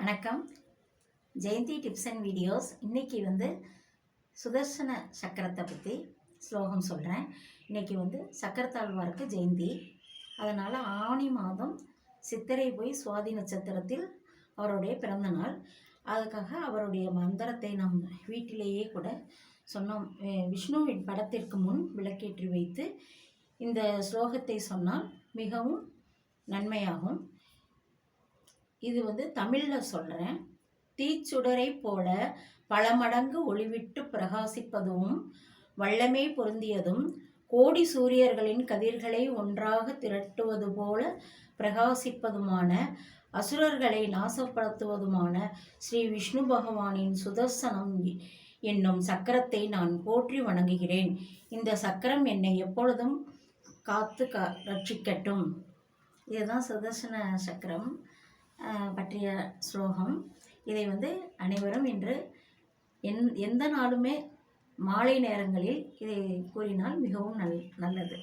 வணக்கம். Jayanthi tips and videos. இன்றைக்கி வந்து சுதர்சன சக்கரத்தை பற்றி ஸ்லோகம் சொல்கிறேன் இன்றைக்கி வந்து சக்கரத்தாழ்வாருக்கு ஜெயந்தி. அதனால் ஆணி மாதம் சித்திரை போய் சுவாதி நட்சத்திரத்தில் அவருடைய பிறந்த நாள். அதுக்காக அவருடைய மந்திரத்தை நாம் வீட்டிலேயே கூட சொன்னோம். விஷ்ணுவின் படத்திற்கு முன் விளக்கேற்றி வைத்து இந்த ஸ்லோகத்தை சொன்னால் மிகவும் நன்மையாகும். இது வந்து தமிழில் சொல்கிறேன் தீச்சுடரை போல பல மடங்கு ஒளிவிட்டு பிரகாசிப்பதும் வல்லமே பொருந்தியதும் கோடி சூரியர்களின் கதிர்களை ஒன்றாக திரட்டுவது போல பிரகாசிப்பதுமான அசுரர்களை நாசப்படுத்துவதுமான ஸ்ரீ விஷ்ணு பகவானின் சுதர்சனம் என்னும் சக்கரத்தை நான் போற்றி வணங்குகிறேன். இந்த சக்கரம் என்னை எப்பொழுதும் காத்து கா ரட்சிக்கட்டும். இதுதான் சுதர்சன சக்கரம். பற்றிய ஸ்லோகம் இதை வந்து அனைவரும் இன்று எந் எந்த நாளுமே மாலை நேரங்களில் இதை கூறினால் மிகவும் நல் நல்லது.